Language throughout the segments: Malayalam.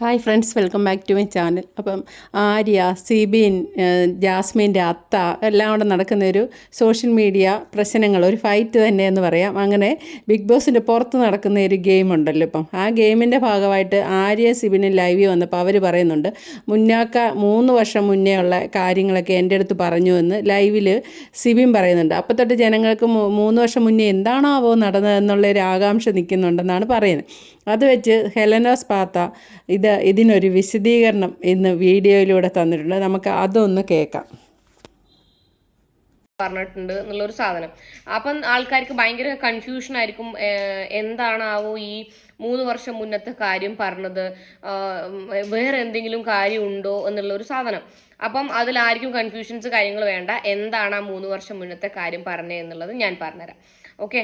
Hi friends welcome back to my channel അപ്പം ആര്യ സിബിൻ ജാസ്മിന്റെ അത്ത എല്ലാം കൂടെ നടക്കുന്നൊരു സോഷ്യൽ മീഡിയ പ്രശ്നങ്ങൾ ഒരു ഫൈറ്റ് തന്നെ എന്ന് പറയാം. അങ്ങനെ ബിഗ് ബോസിന്റെ പുറത്ത് നടക്കുന്ന ഒരു ഗെയിം ഉണ്ടല്ലോ ഇപ്പം. ആ ഗെയിമിന്റെ ഭാഗമായിട്ട് ആര്യ സിബിന് ലൈവ് വന്നപ്പോൾ അവർ പറയുന്നുണ്ട് മുന്നാക്ക മൂന്ന് വർഷം മുന്നേ ഉള്ള കാര്യങ്ങളൊക്കെ എന്റെ അടുത്ത് പറഞ്ഞു എന്ന് ലൈവിൽ സിബിൻ പറയുന്നുണ്ട്. അപ്പോൾ തൊട്ട് ജനങ്ങൾക്ക് മൂന്ന് വർഷം മുന്നേ എന്താണോ നടന്നതെന്നുള്ള ഒരു ആകാംക്ഷ നിൽക്കുന്നുണ്ടെന്നാണ് പറയുന്നത്. അത് വെച്ച് ഹെലനോസ് പാത്ത ഇത് ഇതിനൊരു വിശദീകരണം ഇന്ന് വീഡിയോയിലൂടെ തന്നിട്ടുണ്ട് നമുക്ക് അതൊന്ന് കേൾക്കാം. പറഞ്ഞിട്ടുണ്ട് എന്നുള്ളൊരു സാധനം. അപ്പം ആൾക്കാർക്ക് ഭയങ്കര കൺഫ്യൂഷൻ ആയിരിക്കും എന്താണാവോ ഈ മൂന്ന് വർഷം മുന്നത്തെ കാര്യം പറഞ്ഞത്. വേറെ എന്തെങ്കിലും കാര്യം ഉണ്ടോ എന്നുള്ളൊരു സാധനം. അപ്പം അതിലായിരിക്കും കൺഫ്യൂഷൻസ് കാര്യങ്ങൾ വേണ്ട. എന്താണ് ആ മൂന്ന് വർഷം മുന്നത്തെ കാര്യം പറഞ്ഞത് എന്നുള്ളത് ഞാൻ പറഞ്ഞുതരാം. ഓക്കെ?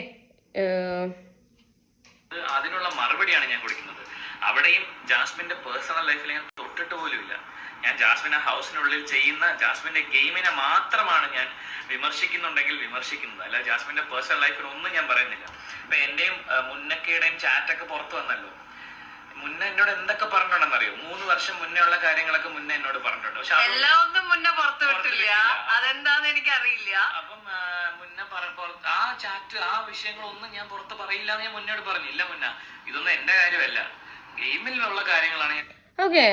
അതിനുള്ള മറുപടിയാണ് ഞാൻ കൊടുക്കുന്നത്. അവിടെയും ജാസ്മിന്റെ പേഴ്സണൽ ലൈഫിൽ ഞാൻ തൊട്ടിട്ട് പോലും ഇല്ല. ഞാൻ ജാസ്മിൻ ആ ഹൗസിനുള്ളിൽ ചെയ്യുന്ന ജാസ്മിന്റെ ഗെയിമിനെ മാത്രമാണ് ഞാൻ വിമർശിക്കുന്നുണ്ടെങ്കിൽ വിമർശിക്കുന്നത്. അല്ല ജാസ്മിന്റെ പേഴ്സണൽ ലൈഫിൽ ഒന്നും ഞാൻ പറയുന്നില്ല. ഇപ്പൊ എന്റെയും മുന്നക്കയുടെയും ചാറ്റൊക്കെ പുറത്തു വന്നല്ലോ. മുന്നേ എന്നോട് എന്തൊക്കെ പറഞ്ഞിട്ടുണ്ടെന്നറിയോ? മൂന്ന് വർഷം മുന്നേ ഉള്ള കാര്യങ്ങളൊക്കെ മുന്നേ എന്നോട് പറഞ്ഞിട്ടുണ്ട്. പക്ഷെ അത് എല്ലാം ഒന്നും മുന്നേ പുറത്തു വിട്ടില്ല. വിട്ടില്ല. അതെന്താന്ന് എനിക്കറിയില്ല. അപ്പം മുന്നേ ആ ചാറ്റ് ആ വിഷയങ്ങളൊന്നും ഞാൻ പുറത്ത് പറയില്ല എന്ന് ഞാൻ മുന്നോട് പറഞ്ഞില്ല മുന്ന ഇതൊന്നും എന്റെ കാര്യമല്ല. കാര്യങ്ങളാണ് ഓക്കെ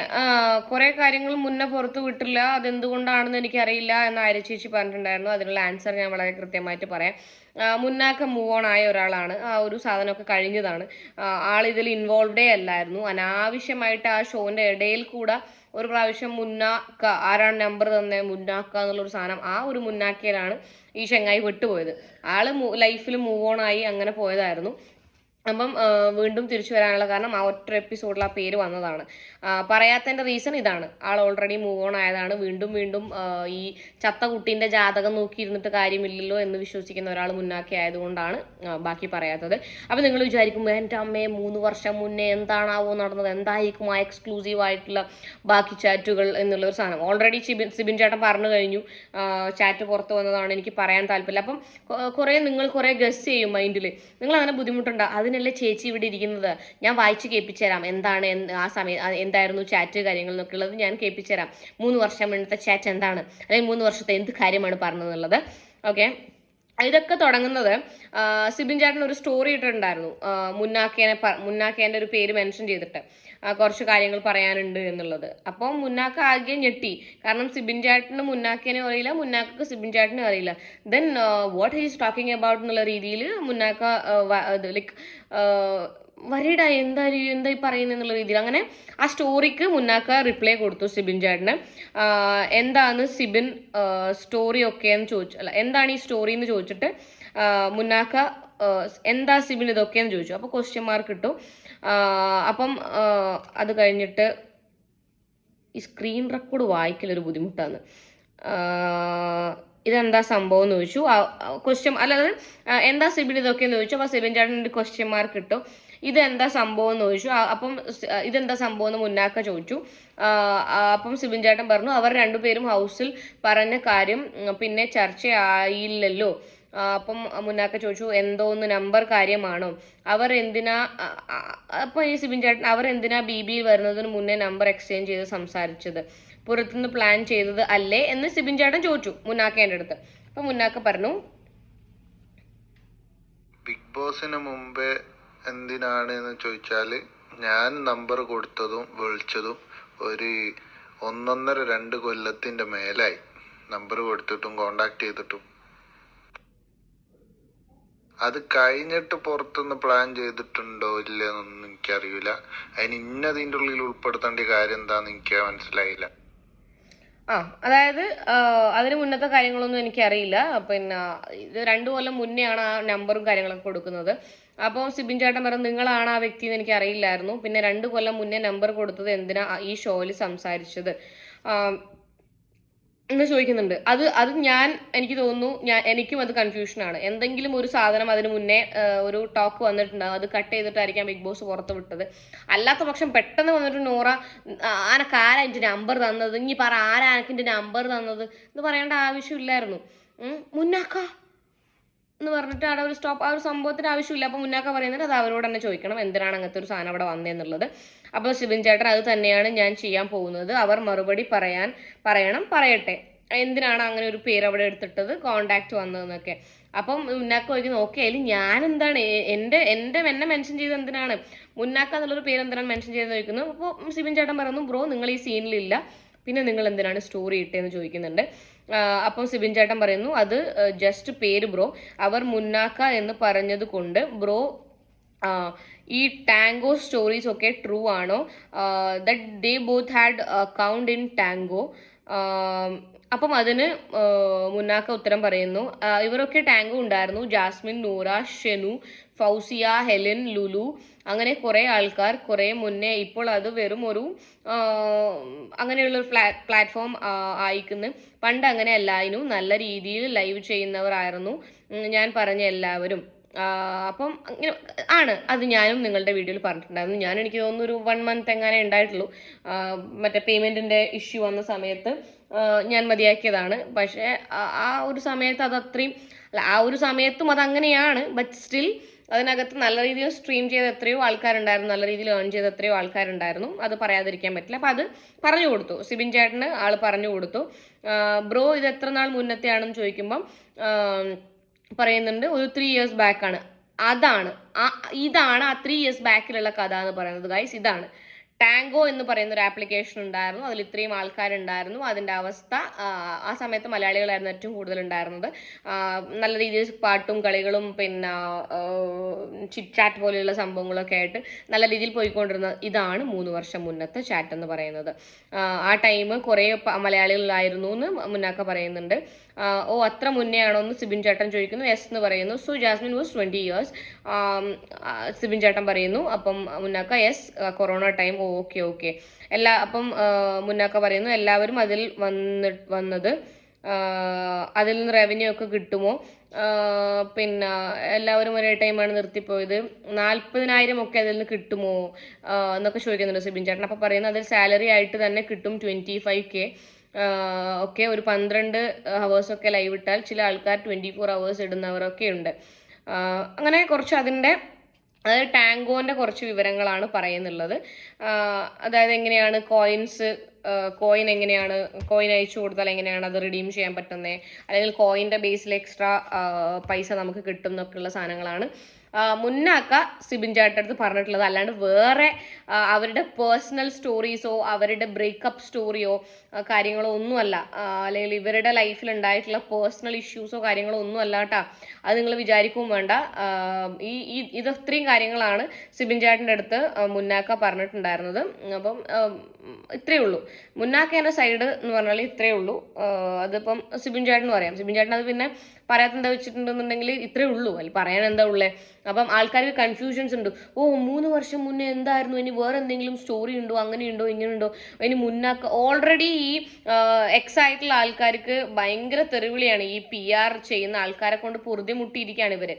കുറെ കാര്യങ്ങൾ മുന്നേ പുറത്തു വിട്ടില്ല. അതെന്തുകൊണ്ടാണെന്ന് എനിക്കറിയില്ല എന്ന് ആര്യ ചേച്ചി പറഞ്ഞിട്ടുണ്ടായിരുന്നു. അതിനുള്ള ആൻസർ ഞാൻ വളരെ കൃത്യമായിട്ട് പറയാം. മുന്നാക്ക മുന്നാക്കം മൂവ് ഓൺ ആയ ഒരാളാണ്. ആ ഒരു സാധനമൊക്കെ കഴിഞ്ഞതാണ്. ആൾ ഇതിൽ ഇൻവോൾവ്ഡേ അല്ലായിരുന്നു. അനാവശ്യമായിട്ട് ആ ഷോന്റെ ഇടയിൽ കൂടെ ഒരു പ്രാവശ്യം മുന്നാക്ക ആരാണ് നമ്പർ തന്നെ മുന്നാക്ക എന്നുള്ളൊരു സാധനം ആ ഒരു മുന്നാക്കയിലാണ് ഈ ചെങ്ങായി വിട്ടുപോയത്. ആൾ ലൈഫിൽ മൂവ് ഓൺ ആയി അങ്ങനെ പോയതായിരുന്നു. അപ്പം വീണ്ടും തിരിച്ചു വരാനുള്ള കാരണം ആ ഒറ്റ എപ്പിസോഡിൽ ആ പേര് വന്നതാണ്. പറയാത്തതിന്റെ റീസൺ ഇതാണ്. ആൾ ഓൾറെഡി മൂവ് ഓൺ ആയതാണ്. വീണ്ടും വീണ്ടും ഈ ചത്ത കുട്ടീന്റെ ജാതകം നോക്കിയിരുന്നിട്ട് കാര്യമില്ലല്ലോ എന്ന് വിശ്വസിക്കുന്ന ഒരാൾ മുന്നാക്കി ആയതുകൊണ്ടാണ് ബാക്കി പറയാത്തത്. അപ്പം നിങ്ങൾ വിചാരിക്കും എന്റെ അമ്മയെ മൂന്ന് വർഷം മുന്നേ എന്താണാവോ നടന്നത്? എന്തായിരിക്കും ആ എക്സ്ക്ലൂസീവ് ആയിട്ടുള്ള ബാക്കി ചാറ്റുകൾ എന്നുള്ള ഒരു സാധനം? ഓൾറെഡി സിബിൻ സിബിൻ ചേട്ടൻ പറഞ്ഞു കഴിഞ്ഞു. ചാറ്റ് പുറത്ത് വന്നതാണ്. എനിക്ക് പറയാൻ താല്പര്യമില്ല. അപ്പം കുറേ നിങ്ങൾ കുറേ ഗസ് ചെയ്യും മൈൻഡിൽ നിങ്ങൾ അങ്ങനെ ബുദ്ധിമുട്ടുണ്ട്. അതിനല്ലേ ചേച്ചി ഇവിടെ ഇരിക്കുന്നത്? ഞാൻ വായിച്ച് കേൾപ്പിച്ചു തരാം എന്താണ് ആ സമയം എന്തായിരുന്നു ചാറ്റ് കാര്യങ്ങൾ എന്നൊക്കെ ഉള്ളത് ഞാൻ കേൾപ്പിച്ചു തരാം മൂന്ന് വർഷം മുന്നത്തെ ചാറ്റ് എന്താണ്? അല്ലെങ്കിൽ മൂന്ന് വർഷത്തെ എന്ത് കാര്യമാണ് പറഞ്ഞതെന്നുള്ളത്. ഓക്കെ ഇതൊക്കെ തുടങ്ങുന്നത് സിബിൻ ചേട്ടൻ ഒരു സ്റ്റോറി ഇട്ടിട്ടുണ്ടായിരുന്നു. മുന്നാക്കേനെ മുന്നാക്കേന്റെ ഒരു പേര് മെൻഷൻ ചെയ്തിട്ട് കുറച്ച് കാര്യങ്ങൾ പറയാനുണ്ട് എന്നുള്ളത്. അപ്പോൾ മുന്നാക്ക ആകെ ഞെട്ടി. കാരണം സിബിൻ ചേട്ടന് മുന്നാക്കേനെ അറിയില്ല മുന്നാക്കക്ക് സിബിൻ ചേട്ടനും അറിയില്ല. Then what he's talking about എന്നുള്ള രീതിയിൽ മുന്നാക്ക ലൈക്ക് വരീടാ എന്താ എന്തായി എന്താ ഈ എന്നുള്ള രീതിയിൽ. അങ്ങനെ ആ സ്റ്റോറിക്ക് മുന്നാക്ക റിപ്ലൈ കൊടുത്തു സിബിൻ ചേട്ടന്. എന്താണ് സിബിൻ സ്റ്റോറി ഒക്കെ എന്ന് ചോദിച്ചു അല്ല എന്താണ് ഈ സ്റ്റോറി എന്ന് ചോദിച്ചിട്ട് മുന്നാക്ക എന്താ സിബിൻ ഇതൊക്കെ എന്ന് ചോദിച്ചു. അപ്പോൾ ക്വസ്റ്റ്യൻ മാർക്ക് ഇട്ടു. അപ്പം അത് കഴിഞ്ഞിട്ട് ഈ സ്ക്രീൻ റെക്കോർഡ് വായിക്കലൊരു ബുദ്ധിമുട്ടാണ്. ഇതെന്താ സംഭവം എന്ന് ചോദിച്ചു. ക്വസ്റ്റ്യൻ അല്ലാതെ എന്താ സിബിൻ ഇതൊക്കെ എന്ന് ചോദിച്ചു. അപ്പോൾ സിബിൻ ചേട്ടൻ ഒരു ക്വസ്റ്റ്യൻ മാർക്ക് ഇട്ടു. ഇതെന്താ സംഭവം എന്ന് ചോദിച്ചു. അപ്പം ഇതെന്താ സംഭവം എന്ന് മുന്നാക്ക ചോദിച്ചു. അപ്പം സിബിൻ ചേട്ടൻ പറഞ്ഞു അവർ രണ്ടുപേരും ഹൗസിൽ പറഞ്ഞ കാര്യം പിന്നെ ചർച്ചയായില്ലല്ലോ. അപ്പം മുന്നാക്ക ചോദിച്ചു എന്തോ ഒന്ന് നമ്പർ കാര്യമാണോ? അവർ എന്തിനാ അപ്പോൾ ഈ സിബിൻ ചേട്ടൻ അവർ എന്തിനാ ബി ബിയിൽ വരുന്നതിന് മുന്നേ നമ്പർ എക്സ്ചേഞ്ച് ചെയ്ത് സംസാരിച്ചത്? പുറത്തുനിന്ന് പ്ലാൻ ചെയ്തത് അല്ലേ എന്ന് സിബിൻ ചേട്ടൻ ചോദിച്ചു മുന്നാക്കേന്റെ അടുത്ത്. അപ്പം മുന്നാക്ക പറഞ്ഞു ബിഗ് ബോസിന് മുമ്പേ എന്തിനാണ് എന്ന് ചോദിച്ചാൽ ഞാൻ നമ്പർ കൊടുത്തതും വിളിച്ചതും ഒരു ഒന്നൊന്നര രണ്ട് കൊല്ലത്തിന്റെ മേലായി നമ്പർ കൊടുത്തിട്ടും കോണ്ടാക്ട് ചെയ്തിട്ടും. അത് കഴിഞ്ഞിട്ട് പുറത്തുനിന്ന് പ്ലാൻ ചെയ്തിട്ടുണ്ടോ ഇല്ലയെന്നൊന്നും എനിക്കറിയില്ല അതിന് ഇന്നതിന്റെ ഉള്ളിൽ ഉൾപ്പെടുത്തേണ്ട കാര്യം എന്താണെന്ന് എനിക്ക് മനസ്സിലായില്ല. ആ അതായത് അതിന് മുന്നത്തെ കാര്യങ്ങളൊന്നും എനിക്കറിയില്ല. പിന്നെ ഇത് രണ്ടു കൊല്ലം മുന്നെയാണ് ആ നമ്പറും കാര്യങ്ങളൊക്കെ കൊടുക്കുന്നത്. അപ്പോൾ സിബിൻ ചേട്ടൻ പറഞ്ഞു നിങ്ങളാണ് ആ വ്യക്തി എന്ന് എനിക്ക് അറിയില്ലായിരുന്നു. പിന്നെ രണ്ട് കൊല്ലം മുന്നേ നമ്പർ കൊടുത്തത് എന്തിനാ ഈ ഷോയിൽ സംസാരിച്ചത്? എന്ന് ചോദിക്കുന്നുണ്ട്. അത് അത് ഞാൻ എനിക്ക് തോന്നുന്നു ഞാൻ എനിക്കും അത് കൺഫ്യൂഷനാണ്. എന്തെങ്കിലും ഒരു സാധനം അതിന് മുന്നേ ഒരു ടോക്ക് വന്നിട്ടുണ്ടാകും അത് കട്ട് ചെയ്തിട്ടായിരിക്കാം ബിഗ് ബോസ് പുറത്ത് വിട്ടത്. അല്ലാത്ത പക്ഷം പെട്ടെന്ന് വന്നിട്ട് നോറ ആനക്ക് ആരാ എന്റെ നമ്പർ തന്നത്? ഇനി പറ ആരാ എനിക്ക് നമ്പർ തന്നത്? എന്ന് പറയേണ്ട ആവശ്യമില്ലായിരുന്നു. മുന്നാക്ക. എന്ന് പറഞ്ഞിട്ട് അവിടെ ഒരു സ്റ്റോപ്പ് ആ ഒരു സംഭവത്തിന് ആവശ്യമില്ല. അപ്പോൾ മുന്നാക്ക പറയുന്നത് അത് അവരോട് തന്നെ ചോദിക്കണം എന്തിനാണ് അങ്ങനത്തെ ഒരു സാധനം അവിടെ വന്നതെന്നുള്ളത് അപ്പോൾ ശിവൻ ചേട്ടൻ അത് തന്നെയാണ് ഞാൻ ചെയ്യാൻ പോകുന്നത്. അവർ മറുപടി പറയാൻ പറയണം പറയട്ടെ. എന്തിനാണ് അങ്ങനെ ഒരു പേര് അവിടെ എടുത്തിട്ടത് കോണ്ടാക്ട് വന്നതെന്നൊക്കെ. അപ്പം മുന്നാക്ക ചോദിക്കുന്നു ഓക്കെ അതിൽ ഞാൻ എന്താണ്? എന്റെ എന്റെ എന്നെ മെൻഷൻ ചെയ്ത് എന്തിനാണ്? മുന്നാക്ക എന്നുള്ളൊരു പേര് എന്തിനാണ് മെൻഷൻ ചെയ്ത് ചോദിക്കുന്നത് അപ്പോൾ ശിവൻ ചേട്ടൻ പറയുന്നു ബ്രോ നിങ്ങൾ ഈ സീനിലില്ല പിന്നെ നിങ്ങൾ എന്തിനാണ് സ്റ്റോറി ഇട്ടേന്ന് ചോദിക്കുന്നുണ്ട്. അപ്പം സിബിൻ ചേട്ടൻ പറയുന്നു അത് ജസ്റ്റ് പേര് ബ്രോ അവർ മുന്നാക്ക എന്ന് പറഞ്ഞത് കൊണ്ട് ബ്രോ ഈ ടാങ്കോ സ്റ്റോറീസ് ഒക്കെ ട്രൂ ആണോ? That they both had account in Tango അപ്പം അതിന് മുന്നാക്ക ഉത്തരം പറയുന്നു. ഇവരൊക്കെ ടാങ്കും ഉണ്ടായിരുന്നു. ജാസ്മിൻ നൂറ ഷെനു ഫൗസിയ ഹെലൻ ലുലു അങ്ങനെ കുറേ ആൾക്കാർ കുറേ മുന്നേ ഇപ്പോൾ അത് വെറും ഒരു അങ്ങനെയുള്ളൊരു ഫ്ലാ പ്ലാറ്റ്ഫോം ആയിക്കുന്നു. പണ്ട് അങ്ങനെ അല്ലായിരുന്നു. നല്ല രീതിയിൽ ലൈവ് ചെയ്യുന്നവരായിരുന്നു. ഞാൻ പറഞ്ഞ എല്ലാവരും. അപ്പം ഇങ്ങനെ ആണ് അത് ഞാനും നിങ്ങളുടെ വീഡിയോയിൽ പറഞ്ഞിട്ടുണ്ടായിരുന്നു. ഞാൻ എനിക്ക് തോന്നുന്നു ഒരു വൺ മന്ത് എങ്ങനെ ഉണ്ടായിട്ടുള്ളൂ. മറ്റേ പേയ്മെന്റിന്റെ ഇഷ്യൂ വന്ന സമയത്ത് ഞാൻ മതിയാക്കിയതാണ്. പക്ഷേ ആ- ഒരു സമയത്ത് അത് അത്രയും അല്ല ആ ഒരു സമയത്തും അത് അങ്ങനെയാണ്. ബട്ട് സ്റ്റിൽ അതിനകത്ത് നല്ല രീതിയിൽ സ്ട്രീം ചെയ്ത എത്രയോ ആൾക്കാരുണ്ടായിരുന്നു. നല്ല രീതിയിൽ ഏൺ ചെയ്ത എത്രയോ ആൾക്കാരുണ്ടായിരുന്നു. അത് പറയാതിരിക്കാൻ പറ്റില്ല. അപ്പം അത് പറഞ്ഞു കൊടുത്തു. സിബിൻ ചേട്ടന് ആൾ പറഞ്ഞു കൊടുത്തു. ബ്രോ ഇത് എത്ര നാൾ മുന്നത്തെയാണെന്ന് ചോദിക്കുമ്പം പറയുന്നുണ്ട് ഒരു ത്രീ ഇയേഴ്സ് ബാക്കാണ് അതാണ്. ഇതാണ് ആ ത്രീ ഇയേഴ്സ് ബാക്കിലുള്ള കഥ എന്ന് പറയുന്നത് ഗൈസ് ഇതാണ്. ടാങ്കോ എന്ന് പറയുന്ന ഒരു ആപ്ലിക്കേഷൻ ഉണ്ടായിരുന്നു. അതിൽ ഇത്രയും ആൾക്കാരുണ്ടായിരുന്നു. അതിന്റെ അവസ്ഥ ആ, സമയത്ത് മലയാളികളായിരുന്നു ഏറ്റവും കൂടുതൽ ഉണ്ടായിരുന്നത്. നല്ല രീതിയിൽ പാട്ടും കളികളും പിന്നെ ചിറ്റ് ചാറ്റ് പോലെയുള്ള സംഭവങ്ങളൊക്കെ ആയിട്ട് നല്ല രീതിയിൽ പോയിക്കൊണ്ടിരുന്ന ഇതാണ് മൂന്ന് വർഷം മുന്നത്തെ ചാറ്റ് എന്ന് പറയുന്നത്. ആ, ടൈം കുറേ മലയാളികളിലായിരുന്നു എന്ന് മുന്നാക്ക പറയുന്നുണ്ട്. ഓ അത്ര മുന്നേ ആണോ എന്ന് സിബിൻ ചേട്ടൻ ചോദിക്കുന്നു. എസ് എന്ന് പറയുന്നു. So Jasmine was twenty years. Sibin ചേട്ടൻ പറയുന്നു. അപ്പം മുന്നാക്ക yes corona time oh okay okay. എല്ലാ അപ്പം മുന്നാക്ക പറയുന്നു എല്ലാവരും അതിൽ വന്ന് വന്നത് അതിൽ നിന്ന് റവന്യൂ ഒക്കെ കിട്ടുമോ? പിന്നെ എല്ലാവരും ഒരേ ടൈമാണ് നിർത്തിപ്പോയത്. നാൽപ്പതിനായിരം ഒക്കെ അതിൽ നിന്ന് കിട്ടുമോ? എന്നൊക്കെ ചോദിക്കുന്നുണ്ട് സിബിൻ ചേട്ടൻ. അപ്പോൾ പറയുന്നത് അതിൽ സാലറി ആയിട്ട് തന്നെ കിട്ടും ട്വന്റി ഫൈവ് കെ ഒക്കെ ഒരു പന്ത്രണ്ട് ഹവേഴ്സൊക്കെ ലൈവ് ഇട്ടാൽ ചില ആൾക്കാർ ട്വന്റി ഫോർ ഹവേഴ്സ് ഇടുന്നവരൊക്കെ ഉണ്ട്. അങ്ങനെ കുറച്ച് അതിന്റെ അതായത് ടാങ്കോന്റെ കുറച്ച് വിവരങ്ങളാണ് പറയുന്നുള്ളത്. അതായത് എങ്ങനെയാണ് കോയിൻസ് കോയിൻ എങ്ങനെയാണ് കോയിൻ അയച്ചു കൊടുത്താൽ എങ്ങനെയാണ് അത് റിഡീം ചെയ്യാൻ പറ്റുന്നത് അല്ലെങ്കിൽ കോയിന്റെ ബേസിൽ എക്സ്ട്രാ പൈസ നമുക്ക് കിട്ടും എന്നൊക്കെയുള്ള സാധനങ്ങളാണ്. മുന്നാക്ക സിബിൻ ചേട്ടടുത്ത് പറഞ്ഞിട്ടുള്ളത്. അല്ലാണ്ട് വേറെ അവരുടെ പേഴ്സണൽ സ്റ്റോറീസോ അവരുടെ ബ്രേക്കപ്പ് സ്റ്റോറിയോ കാര്യങ്ങളോ ഒന്നുമല്ല. അല്ലെങ്കിൽ ഇവരുടെ ലൈഫിൽ ഉണ്ടായിട്ടുള്ള പേഴ്സണൽ ഇഷ്യൂസോ കാര്യങ്ങളോ ഒന്നും അല്ല കേട്ടാ. അത് നിങ്ങൾ വിചാരിക്കും വേണ്ട. ഈ ഇത് കാര്യങ്ങളാണ് സിബിൻ ചേട്ടന്റെ അടുത്ത് മുന്നാക്ക പറഞ്ഞിട്ടുണ്ടായിരുന്നത്. അപ്പം ഇത്രയേ ഉള്ളൂ. മുന്നാക്കേന്റെ സൈഡ് എന്ന് പറഞ്ഞാൽ ഇത്രയേ ഉള്ളൂ. അതിപ്പം സിബിൻ ചേട്ടൻ പറയാം. സിബിൻ ചേട്ടൻ അത് പിന്നെ പറയാത്ത എന്താ വെച്ചിട്ടുണ്ടെന്നുണ്ടെങ്കിൽ ഇത്രേ ഉള്ളൂ. അതിൽ പറയാൻ എന്താ ഉള്ളേ? അപ്പം ആൾക്കാർക്ക് കൺഫ്യൂഷൻസ് ഉണ്ട്. ഓ മൂന്ന് വർഷം മുന്നേ എന്തായിരുന്നു? ഇനി വേറെ എന്തെങ്കിലും സ്റ്റോറി ഉണ്ടോ? അങ്ങനെയുണ്ടോ ഇങ്ങനെയുണ്ടോ ഇനി മുന്നാക്ക ഓൾറെഡി ഈ എക്സ് ആയിട്ടുള്ള ആൾക്കാർക്ക് ഭയങ്കര തെറിവിളിയാണ് ഈ പി ആർ ചെയ്യുന്ന ആൾക്കാരെ കൊണ്ട് പൊറുതി മുട്ടിയിരിക്കുകയാണ് ഇവർ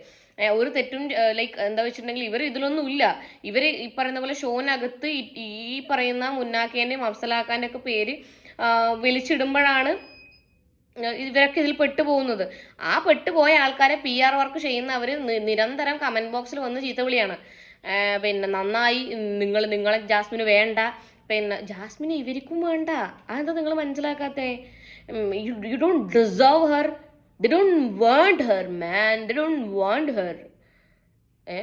ഒരു തെറ്റും ലൈക്ക് എന്താ വെച്ചിട്ടുണ്ടെങ്കിൽ ഇവർ ഇതിലൊന്നും ഇല്ല. ഇവർ ഈ പറയുന്ന പോലെ ഷോനകത്ത് ഈ- പറയുന്ന മുന്നാക്കേന്റെയും അഫ്സലാക്കാന്റെ ഒക്കെ പേര് വിളിച്ചിടുമ്പോഴാണ് ഇവരൊക്കെ ഇതിൽ പെട്ടുപോകുന്നത്. ആ പെട്ടുപോയ ആൾക്കാരെ പി ആർ വർക്ക് ചെയ്യുന്നവർ നിരന്തരം കമന്റ് ബോക്സിൽ വന്ന് ചീത്തവിളിയാണ് വിളിയാണ്. പിന്നെ നന്നായി നിങ്ങൾ നിങ്ങളെ ജാസ്മിന് വേണ്ട. പിന്നെ ജാസ്മിന് ഇവർക്കും വേണ്ട. അതെന്താ നിങ്ങൾ മനസ്സിലാക്കാത്തേ? You don't deserve her they don't want her man they don't want her ഏ